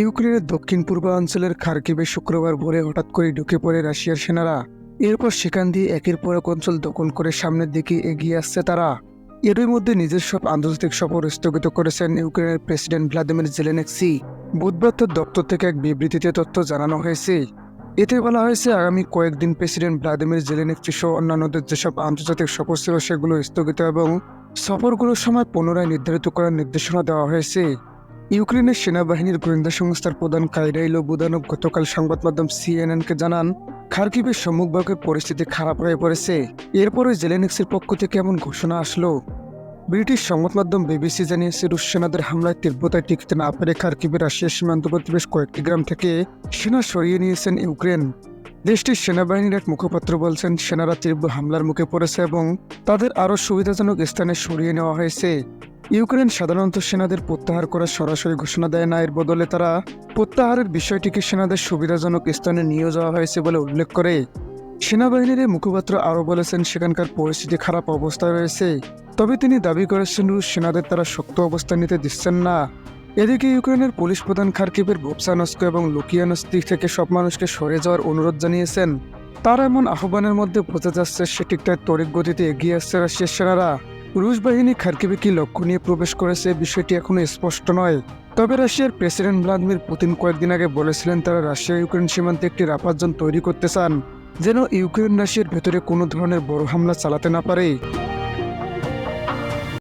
ইউক্রেনের দক্ষিণ পূর্বাঞ্চলের খার্কিবে শুক্রবার ভোরে হঠাৎ করে ঢুকে পড়ে রাশিয়ার সেনারা। এরপর সেখান দিয়ে একের পর এক অঞ্চল দখল করে সামনের দিকে এগিয়ে আসছে তারা। এরই মধ্যে নিজের সব আন্তর্জাতিক সফর স্থগিত করেছেন ইউক্রেনের প্রেসিডেন্ট ভ্লাদিমির জেলেনেক্সি বুধবার তার দপ্তর থেকে এক বিবৃতিতে তথ্য জানানো হয়েছে। এতে বলা হয়েছে, আগামী কয়েকদিন প্রেসিডেন্ট ভ্লাদিমির জেলেনেক্সি সহ অন্যান্যদের যেসব আন্তর্জাতিক সফর ছিল সেগুলো স্থগিত এবং সফরগুলোর সময় পুনরায় নির্ধারিত করার নির্দেশনা দেওয়া হয়েছে। ইউক্রেনের সেনাবাহিনীর গোয়েন্দা সংস্থার প্রধান কাইরাইলো বুদানব গতকাল সংবাদ মাধ্যম সিএনএনকে জানান খার্কিবের সম্মুখভাগের পরিস্থিতি খারাপ হয়ে পড়েছে। এরপরে জেলেনিক্সের পক্ষ থেকে এমন ঘোষণা আসলো। ব্রিটিশ সংবাদ মাধ্যম বিবিসি জানিয়েছে, রুশ সেনাদের হামলায় তীব্রতায় টিকতে না পেরে খার্কিবের রাশিয়ার সীমান্তবর্তী বেশ কয়েকটি গ্রাম থেকে সেনা সরিয়ে নিয়েছেন ইউক্রেন। দেশটির সেনাবাহিনীর এক মুখপাত্র বলছেন, সেনারা তীব্র হামলার মুখে পড়েছে এবং তাদের আরও সুবিধাজনক স্থানে সরিয়ে নেওয়া হয়েছে। ইউক্রেন সাধারণত সেনাদের প্রত্যাহার করার সরাসরি ঘোষণা দেয় না। এর বদলে তারা প্রত্যাহারের বিষয়টিকে সেনাদের সুবিধাজনক স্থানে নিয়ে যাওয়া হয়েছে বলে উল্লেখ করে। সেনাবাহিনীর মুখপাত্র আরও বলেছেন, সেখানকার পরিস্থিতি খারাপ অবস্থায় রয়েছে। তবে তিনি দাবি করেছেন রুশ সেনাদের তারা শক্ত অবস্থান নিতে দিচ্ছেন না। এদিকে ইউক্রেনের পুলিশ প্রধান খার্কিবের ভোপসানস্ক এবং লুকিয়ানস্তি থেকে সব মানুষকে সরে যাওয়ার অনুরোধ জানিয়েছেন। তার এমন আহ্বানের মধ্যে বোঝা যাচ্ছে, সে সেটিকটায় তরিক গতিতে এগিয়ে আসছে রাশিয়ার সেনারা। রুশ বাহিনী খারকিবে কি লক্ষ্য নিয়ে প্রবেশ করেছে, বিষয়টি এখনও স্পষ্ট নয়। তবে রাশিয়ার প্রেসিডেন্ট ভ্লাদিমির পুতিন কয়েকদিন আগে বলেছিলেন তারা রাশিয়া ইউক্রেন সীমান্তে একটি রাপার জোন তৈরি করতে চান, যেন ইউক্রেন রাশিয়ার ভেতরে কোনো ধরনের বড় হামলা চালাতে না পারে।